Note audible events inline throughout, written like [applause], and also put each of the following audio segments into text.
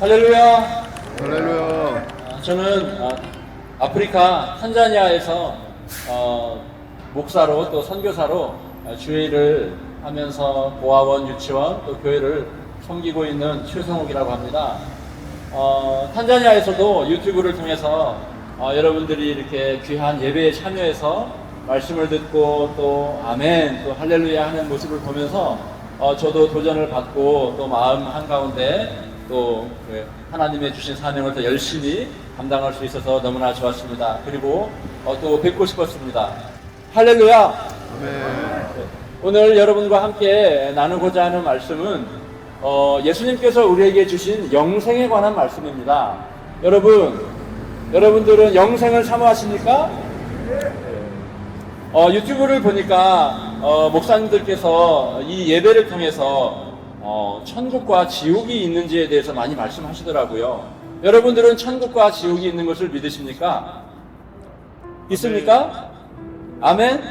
할렐루야. 할렐루야. 아, 저는 아, 아프리카 탄자니아에서 어, 목사로 또 선교사로 아, 주일을 하면서 보아원, 유치원 또 교회를 섬기고 있는 최성욱이라고 합니다. 어, 탄자니아에서도 유튜브를 통해서 어, 여러분들이 이렇게 귀한 예배에 참여해서 말씀을 듣고 또 아멘 또 할렐루야 하는 모습을 보면서 어, 저도 도전을 받고 또 마음 한가운데 또그 하나님의 주신 사명을 더 열심히 감당할 수 있어서 너무나 좋았습니다. 그리고 어, 또 뵙고 싶었습니다. 할렐루야! 오늘 여러분과 함께 나누고자 하는 말씀은 어, 예수님께서 우리에게 주신 영생에 관한 말씀입니다. 여러분, 여러분들은 영생을 사모하십니까? 어, 유튜브를 보니까 어, 목사님들께서 이 예배를 통해서 어, 천국과 지옥이 있는지에 대해서 많이 말씀하시더라고요. 여러분들은 천국과 지옥이 있는 것을 믿으십니까? 있습니까? 아멘?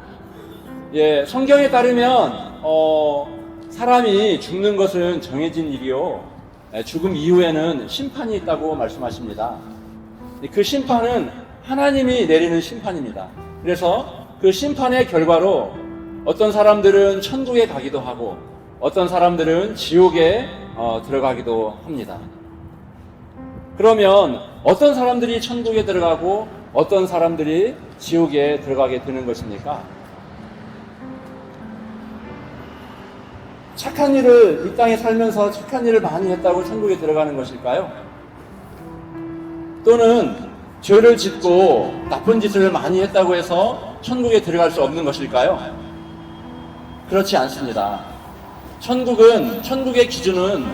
[laughs] 예, 성경에 따르면 어, 사람이 죽는 것은 정해진 일이요. 예, 죽음 이후에는 심판이 있다고 말씀하십니다. 그 심판은 하나님이 내리는 심판입니다. 그래서 그 심판의 결과로 어떤 사람들은 천국에 가기도 하고 어떤 사람들은 지옥에 어, 들어가기도 합니다. 그러면 어떤 사람들이 천국에 들어가고 어떤 사람들이 지옥에 들어가게 되는 것입니까? 착한 일을 이 땅에 살면서 착한 일을 많이 했다고 천국에 들어가는 것일까요? 또는 죄를 짓고 나쁜 짓을 많이 했다고 해서 천국에 들어갈 수 없는 것일까요? 그렇지 않습니다. 천국은 천국의 기준은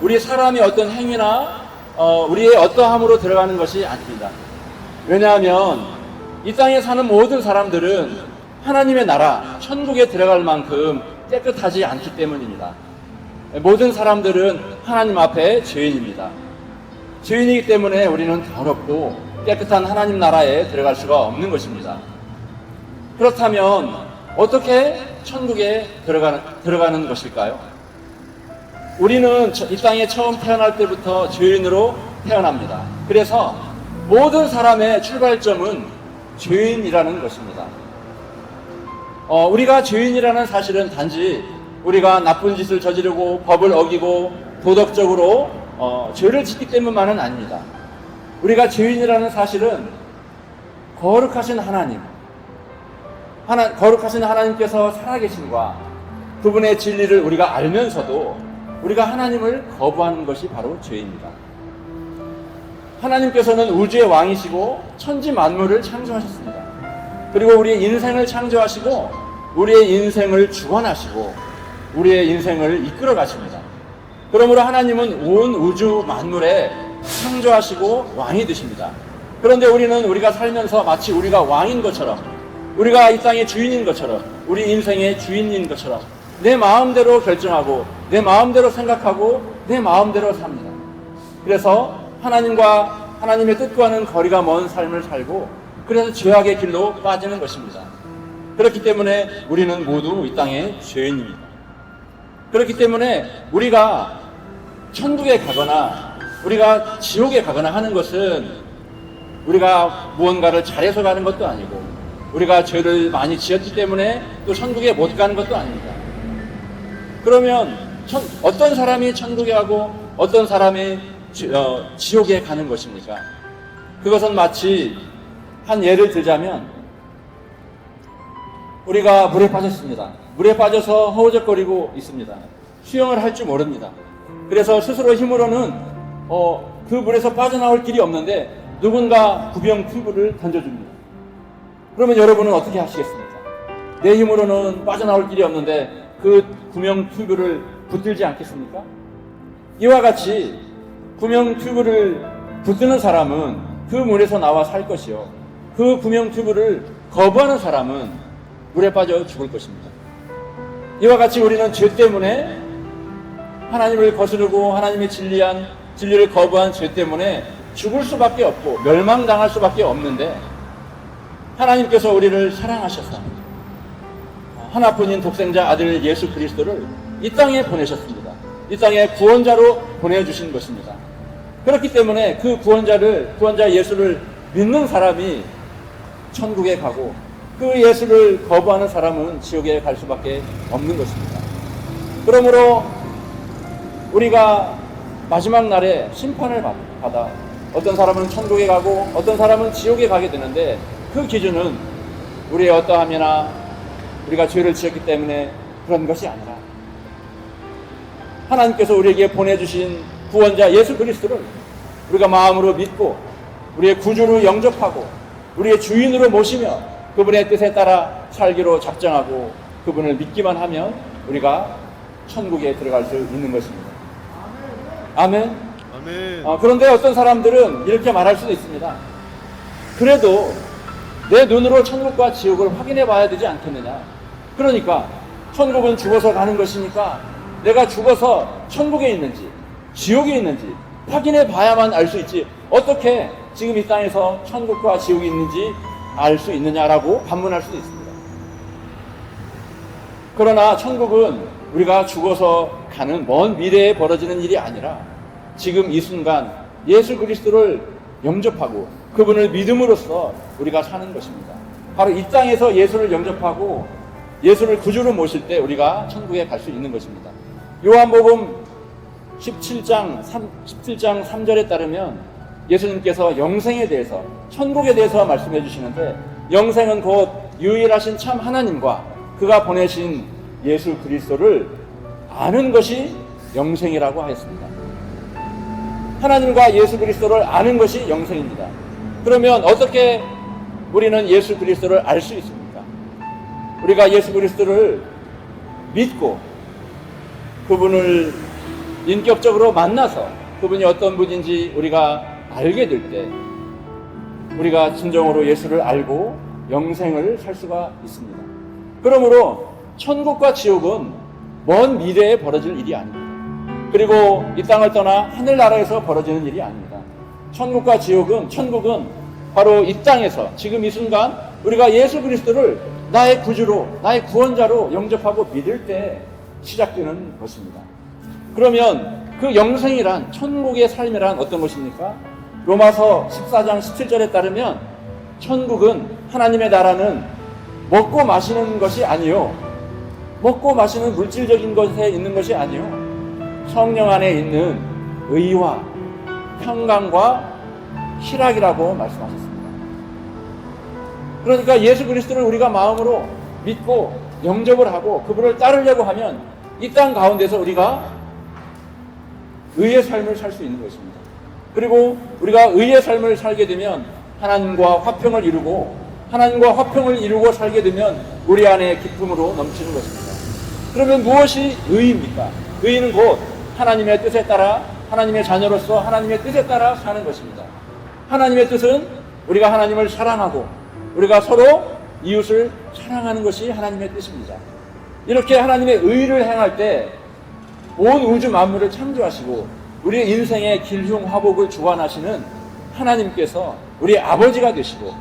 우리 사람의 어떤 행위나 어, 우리의 어떠함으로 들어가는 것이 아닙니다. 왜냐하면 이 땅에 사는 모든 사람들은 하나님의 나라 천국에 들어갈 만큼 깨끗하지 않기 때문입니다. 모든 사람들은 하나님 앞에 죄인입니다. 죄인이기 때문에 우리는 더럽고 깨끗한 하나님 나라에 들어갈 수가 없는 것입니다. 그렇다면 어떻게 천국에 들어가는, 들어가는 것일까요? 우리는 저- 이 땅에 처음 태어날 때부터 죄인으로 태어납니다. 그래서 모든 사람의 출발점은 죄인이라는 것입니다. 어, 우리가 죄인이라는 사실은 단지 우리가 나쁜 짓을 저지르고 법을 어기고 도덕적으로 어, 죄를 짓기 때문만은 아닙니다. 우리가 죄인이라는 사실은 거룩하신 하나님, 하나, 거룩하신 하나님께서 살아계신과 그분의 진리를 우리가 알면서도 우리가 하나님을 거부하는 것이 바로 죄입니다. 하나님께서는 우주의 왕이시고 천지 만물을 창조하셨습니다. 그리고 우리의 인생을 창조하시고 우리의 인생을 주관하시고 우리의 인생을 이끌어 가십니다. 그러므로 하나님은 온 우주 만물에 창조하시고 왕이 되십니다. 그런데 우리는 우리가 살면서 마치 우리가 왕인 것처럼 우리가 이 땅의 주인인 것처럼 우리 인생의 주인인 것처럼 내 마음대로 결정하고 내 마음대로 생각하고 내 마음대로 삽니다. 그래서 하나님과 하나님의 뜻과는 거리가 먼 삶을 살고 그래서 죄악의 길로 빠지는 것입니다. 그렇기 때문에 우리는 모두 이 땅의 죄인입니다. 그렇기 때문에 우리가 천국에 가거나 우리가 지옥에 가거나 하는 것은 우리가 무언가를 잘해서 가는 것도 아니고 우리가 죄를 많이 지었기 때문에 또 천국에 못 가는 것도 아닙니다. 그러면 천- 어떤 사람이 천국에 가고 어떤 사람이 지, 어, 지옥에 가는 것입니까? 그것은 마치 한 예를 들자면 우리가 물에 빠졌습니다. 물에 빠져서 허우적거리고 있습니다. 수영을 할 줄 모릅니다. 그래서 스스로 힘으로는 어, 그 물에서 빠져나올 길이 없는데 누군가 구명 튜브를 던져줍니다. 그러면 여러분은 어떻게 하시겠습니까? 내 힘으로는 빠져나올 길이 없는데 그 구명 튜브를 붙들지 않겠습니까? 이와 같이 구명 튜브를 붙드는 사람은 그 물에서 나와 살 것이요. 그 구명 튜브를 거부하는 사람은 물에 빠져 죽을 것입니다. 이와 같이 우리는 죄 때문에 하나님을 거스르고 하나님의 진리한 진리를 거부한 죄 때문에 죽을 수밖에 없고 멸망당할 수밖에 없는데 하나님께서 우리를 사랑하셔서 하나뿐인 독생자 아들 예수 그리스도를 이 땅에 보내셨습니다. 이 땅에 구원자로 보내주신 것입니다. 그렇기 때문에 그 구원자를, 구원자 예수를 믿는 사람이 천국에 가고 그 예수를 거부하는 사람은 지옥에 갈 수밖에 없는 것입니다. 그러므로 우리가 마지막 날에 심판을 받- 받아 어떤 사람은 천국에 가고 어떤 사람은 지옥에 가게 되는데 그 기준은 우리의 어떠함이나 우리가 죄를 지었기 때문에 그런 것이 아니라 하나님께서 우리에게 보내주신 구원자 예수 그리스도를 우리가 마음으로 믿고 우리의 구주로 영접하고 우리의 주인으로 모시며 그분의 뜻에 따라 살기로 작정하고 그분을 믿기만 하면 우리가 천국에 들어갈 수 있는 것입니다. 아멘. 아멘. 어, 그런데 어떤 사람들은 이렇게 말할 수도 있습니다. 그래도 내 눈으로 천국과 지옥을 확인해 봐야 되지 않겠느냐. 그러니까 천국은 죽어서 가는 것이니까 내가 죽어서 천국에 있는지 지옥에 있는지 확인해 봐야만 알 수 있지. 어떻게 지금 이 땅에서 천국과 지옥이 있는지 알 수 있느냐라고 반문할 수도 있습니다. 그러나 천국은 우리가 죽어서 가는 먼 미래에 벌어지는 일이 아니라 지금 이 순간 예수 그리스도를 영접하고 그분을 믿음으로써 우리가 사는 것입니다. 바로 이 땅에서 예수를 영접하고 예수를 구주로 모실 때 우리가 천국에 갈 수 있는 것입니다. 요한복음 17장 3, 17장 3절에 따르면 예수님께서 영생에 대해서 천국에 대해서 말씀해 주시는데 영생은 곧 유일하신 참 하나님과 그가 보내신 예수 그리스도를 아는 것이 영생이라고 하였습니다. 하나님과 예수 그리스도를 아는 것이 영생입니다. 그러면 어떻게 우리는 예수 그리스도를 알 수 있습니까? 우리가 예수 그리스도를 믿고 그분을 인격적으로 만나서 그분이 어떤 분인지 우리가 알게 될 때 우리가 진정으로 예수를 알고 영생을 살 수가 있습니다. 그러므로 천국과 지옥은 먼 미래에 벌어질 일이 아닙니다. 그리고 이 땅을 떠나 하늘나라에서 벌어지는 일이 아닙니다. 천국과 지옥은 천국은 바로 이 땅에서 지금 이 순간 우리가 예수 그리스도를 나의 구주로 나의 구원자로 영접하고 믿을 때 시작되는 것입니다. 그러면 그 영생이란 천국의 삶이란 어떤 것입니까? 로마서 14장 17절에 따르면 천국은 하나님의 나라는 먹고 마시는 것이 아니요. 먹고 마시는 물질적인 것에 있는 것이 아니요. 성령 안에 있는 의와 평강과 희락이라고 말씀하셨습니다. 그러니까 예수 그리스도를 우리가 마음으로 믿고 영접을 하고 그분을 따르려고 하면 이 땅 가운데서 우리가 의의 삶을 살 수 있는 것입니다. 그리고 우리가 의의 삶을 살게 되면 하나님과 화평을 이루고 하나님과 화평을 이루고 살게 되면 우리 안에 기쁨으로 넘치는 것입니다. 그러면 무엇이 의입니까? 의는 곧 하나님의 뜻에 따라 하나님의 자녀로서 하나님의 뜻에 따라 사는 것입니다. 하나님의 뜻은 우리가 하나님을 사랑하고 우리가 서로 이웃을 사랑하는 것이 하나님의 뜻입니다. 이렇게 하나님의 의를 행할 때 온 우주 만물을 창조하시고 우리의 인생의 길흉 화복을 주관하시는 하나님께서 우리의 아버지가 되시고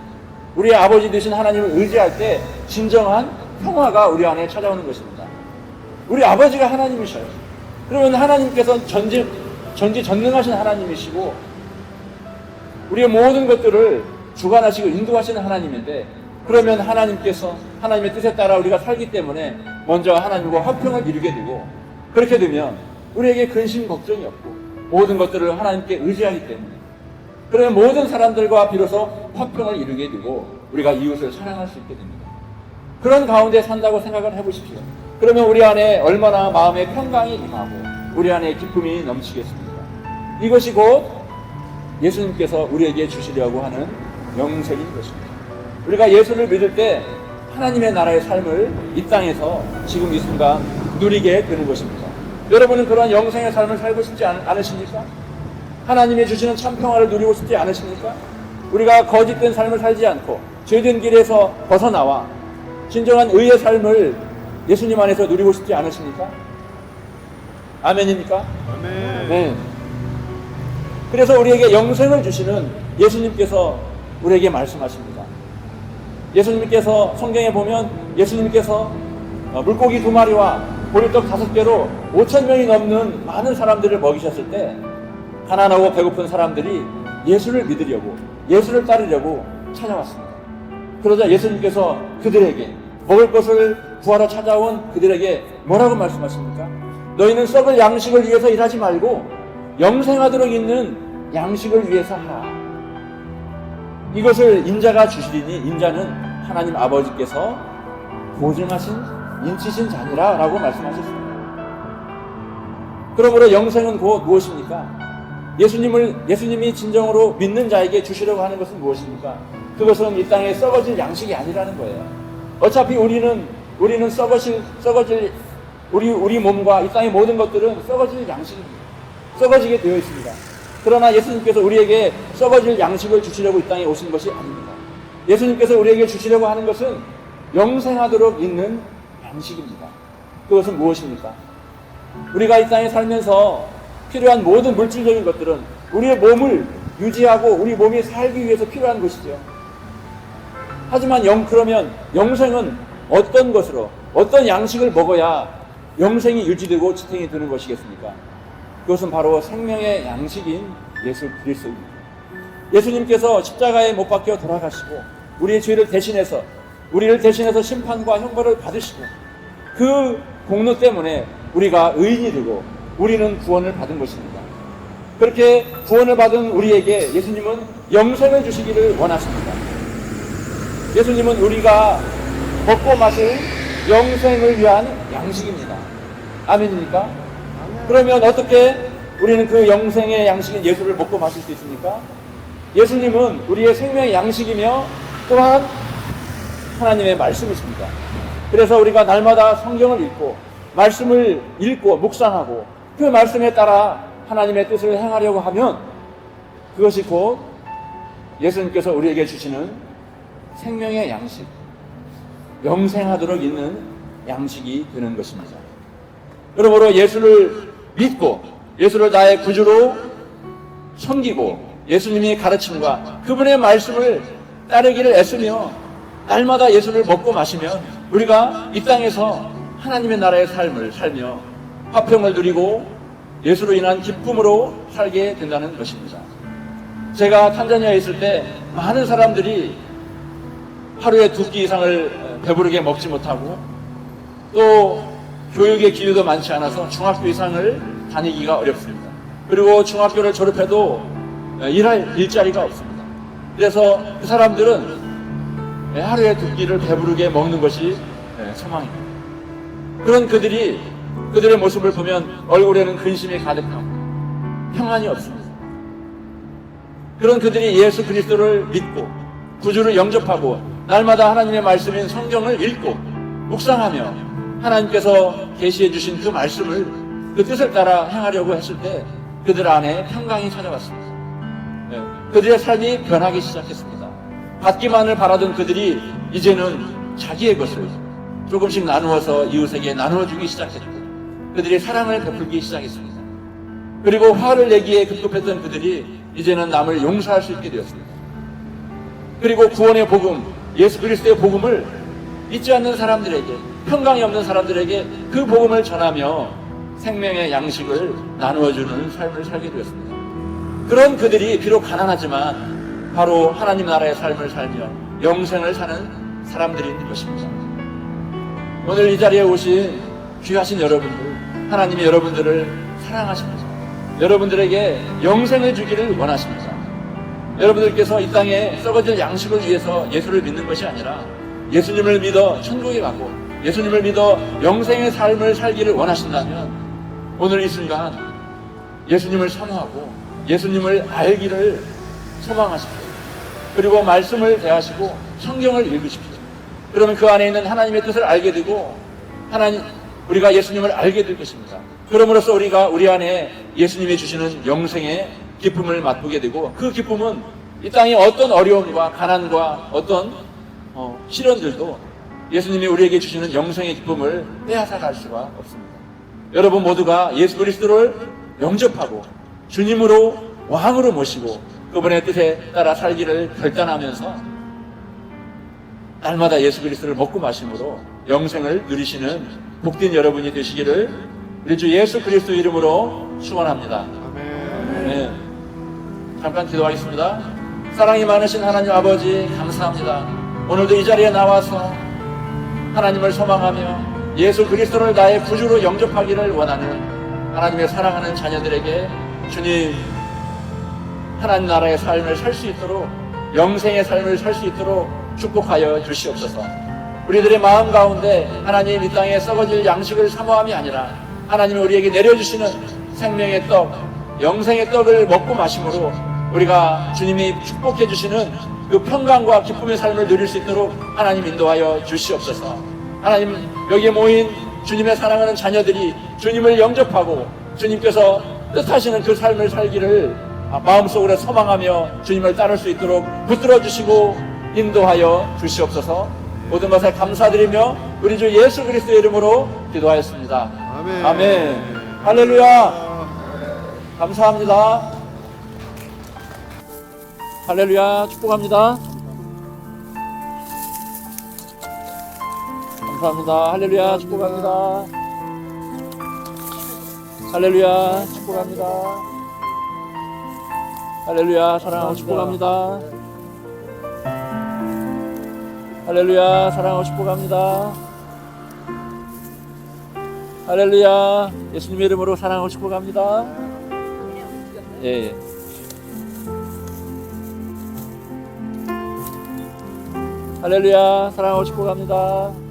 우리의 아버지 되신 하나님을 의지할 때 진정한 평화가 우리 안에 찾아오는 것입니다. 우리 아버지가 하나님이셔요. 그러면 하나님께서 전지, 전지 전능하신 하나님이시고 우리의 모든 것들을 주관하시고 인도하시는 하나님인데 그러면 하나님께서 하나님의 뜻에 따라 우리가 살기 때문에 먼저 하나님과 화평을 이루게 되고 그렇게 되면 우리에게 근심 걱정이 없고 모든 것들을 하나님께 의지하기 때문에 그러면 모든 사람들과 비로소 화평을 이루게 되고 우리가 이웃을 사랑할 수 있게 됩니다. 그런 가운데 산다고 생각을 해보십시오. 그러면 우리 안에 얼마나 마음의 평강이 임하고 우리 안에 기쁨이 넘치겠습니까? 이것이 곧 예수님께서 우리에게 주시려고 하는 영생인 것입니다. 우리가 예수를 믿을 때 하나님의 나라의 삶을 이 땅에서 지금 이 순간 누리게 되는 것입니다. 여러분은 그런 영생의 삶을 살고 싶지 않, 않으십니까? 하나님이 주시는 참 평화를 누리고 싶지 않으십니까? 우리가 거짓된 삶을 살지 않고 죄된 길에서 벗어나와 진정한 의의 삶을 예수님 안에서 누리고 싶지 않으십니까? 아멘입니까? 아멘. 네. 그래서 우리에게 영생을 주시는 예수님께서 우리에게 말씀하십니다. 예수님께서 성경에 보면 예수님께서 어, 물고기 두 마리와 보리떡 다섯 개로 5천 명이 넘는 많은 사람들을 먹이셨을 때 가난하고 배고픈 사람들이 예수를 믿으려고 예수를 따르려고 찾아왔습니다. 그러자 예수님께서 그들에게 먹을 것을 구하러 찾아온 그들에게 뭐라고 말씀하십니까? 너희는 썩을 양식을 위해서 일하지 말고 영생하도록 있는 양식을 위해서 하라. 이것을 인자가 주시리니 인자는 하나님 아버지께서 보증하신 인치신 자니라 라고 말씀하셨습니다. 그러므로 영생은 곧 무엇입니까? 예수님을, 예수님이 진정으로 믿는 자에게 주시려고 하는 것은 무엇입니까? 그것은 이 땅에 썩어질 양식이 아니라는 거예요. 어차피 우리는, 우리는 썩어질, 썩어질, 우리, 우리 몸과 이 땅의 모든 것들은 썩어질 양식입니다. 썩어지게 되어 있습니다. 그러나 예수님께서 우리에게 썩어질 양식을 주시려고 이 땅에 오신 것이 아닙니다. 예수님께서 우리에게 주시려고 하는 것은 영생하도록 있는 양식입니다. 그것은 무엇입니까? 우리가 이 땅에 살면서 필요한 모든 물질적인 것들은 우리의 몸을 유지하고 우리 몸이 살기 위해서 필요한 것이죠. 하지만 영 그러면 영생은 어떤 것으로 어떤 양식을 먹어야 영생이 유지되고 지탱이 되는 것이겠습니까? 그것은 바로 생명의 양식인 예수 그리스도입니다. 예수님께서 십자가에 못 박혀 돌아가시고 우리의 죄를 대신해서 우리를 대신해서 심판과 형벌을 받으시고 그 공로 때문에 우리가 의인이 되고 우리는 구원을 받은 것입니다. 그렇게 구원을 받은 우리에게 예수님은 영생을 주시기를 원하십니다. 예수님은 우리가 먹고 마실 영생을 위한 양식입니다. 아멘입니까? 그러면 어떻게 우리는 그 영생의 양식인 예수를 먹고 마실 수 있습니까? 예수님은 우리의 생명의 양식이며 또한 하나님의 말씀이십니다. 그래서 우리가 날마다 성경을 읽고 말씀을 읽고 묵상하고 그 말씀에 따라 하나님의 뜻을 행하려고 하면 그것이 곧 예수님께서 우리에게 주시는 생명의 양식, 영생하도록 있는 양식이 되는 것입니다. 그러므로 예수를 믿고 예수를 나의 구주로 섬기고 예수님의 가르침과 그분의 말씀을 따르기를 애쓰며 날마다 예수를 먹고 마시면 우리가 이 땅에서 하나님의 나라의 삶을 살며 화평을 누리고 예수로 인한 기쁨으로 살게 된다는 것입니다. 제가 탄자니아에 있을 때 많은 사람들이 하루에 두 끼 이상을 배부르게 먹지 못하고 또 교육의 기회도 많지 않아서 중학교 이상을 다니기가 어렵습니다. 그리고 중학교를 졸업해도 일할 일자리가 없습니다. 그래서 그 사람들은 하루에 두 끼를 배부르게 먹는 것이 소망입니다. 그런 그들이 그들의 모습을 보면 얼굴에는 근심이 가득하고 평안이 없습니다. 그런 그들이 예수 그리스도를 믿고 구주를 영접하고 날마다 하나님의 말씀인 성경을 읽고 묵상하며 하나님께서 계시해 주신 그 말씀을 그 뜻을 따라 행하려고 했을 때 그들 안에 평강이 찾아왔습니다. 네, 그들의 삶이 변하기 시작했습니다. 받기만을 바라던 그들이 이제는 자기의 것을 조금씩 나누어서 이웃에게 나누어주기 시작했고 그들이 사랑을 베풀기 시작했습니다. 그리고 화를 내기에 급급했던 그들이 이제는 남을 용서할 수 있게 되었습니다. 그리고 구원의 복음, 예수 그리스도의 복음을 믿지 않는 사람들에게 평강이 없는 사람들에게 그 복음을 전하며 생명의 양식을 나누어주는 삶을 살게 되었습니다. 그런 그들이 비록 가난하지만 바로 하나님 나라의 삶을 살며 영생을 사는 사람들인 것입니다. 오늘 이 자리에 오신 귀하신 여러분들, 하나님이 여러분들을 사랑하십니다. 여러분들에게 영생을 주기를 원하십니다. 여러분들께서 이 땅에 썩어질 양식을 위해서 예수를 믿는 것이 아니라 예수님을 믿어 천국에 가고 예수님을 믿어 영생의 삶을 살기를 원하신다면 오늘 이 순간 예수님을 사모하고 예수님을 알기를 소망하십시오. 그리고 말씀을 대하시고 성경을 읽으십시오. 그러면 그 안에 있는 하나님의 뜻을 알게 되고 하나님 우리가 예수님을 알게 될 것입니다. 그럼으로써 우리가 우리 안에 예수님이 주시는 영생의 기쁨을 맛보게 되고 그 기쁨은 이 땅의 어떤 어려움과 가난과 어떤 어, 시련들도 예수님이 우리에게 주시는 영생의 기쁨을 빼앗아 갈 수가 없습니다. 여러분 모두가 예수 그리스도를 영접하고 주님으로 왕으로 모시고 그분의 뜻에 따라 살기를 결단하면서 날마다 예수 그리스도를 먹고 마심으로 영생을 누리시는 복된 여러분이 되시기를 우리 주 예수 그리스도 이름으로 축원합니다. 아멘. 네. 잠깐 기도하겠습니다. 사랑이 많으신 하나님 아버지 감사합니다. 오늘도 이 자리에 나와서 하나님을 소망하며 예수 그리스도를 나의 구주로 영접하기를 원하는 하나님의 사랑하는 자녀들에게 주님 하나님 나라의 삶을 살 수 있도록 영생의 삶을 살 수 있도록 축복하여 주시옵소서. 우리들의 마음 가운데 하나님 이 땅에 썩어질 양식을 사모함이 아니라 하나님이 우리에게 내려주시는 생명의 떡, 영생의 떡을 먹고 마심으로 우리가 주님이 축복해 주시는 그 평강과 기쁨의 삶을 누릴 수 있도록 하나님 인도하여 주시옵소서. 하나님 여기에 모인 주님의 사랑하는 자녀들이 주님을 영접하고 주님께서 뜻하시는 그 삶을 살기를 마음속으로 소망하며 주님을 따를 수 있도록 붙들어 주시고 인도하여 주시옵소서. 모든 것에 감사드리며 우리 주 예수 그리스도의 이름으로 기도하였습니다. 아멘. 아멘. 할렐루야. 감사합니다. 할렐루야. 축복합니다. 감사합니다. 할렐루야. 축복합니다. 할렐루야. 축복합니다. 할렐루야. 사랑하고 축복합니다. 할렐루야. 사랑하고 축복합니다. 할렐루야. 예수님의 이름으로 사랑하고 축복합니다. 예. 예. 할렐루야. 사랑하고 축복합니다.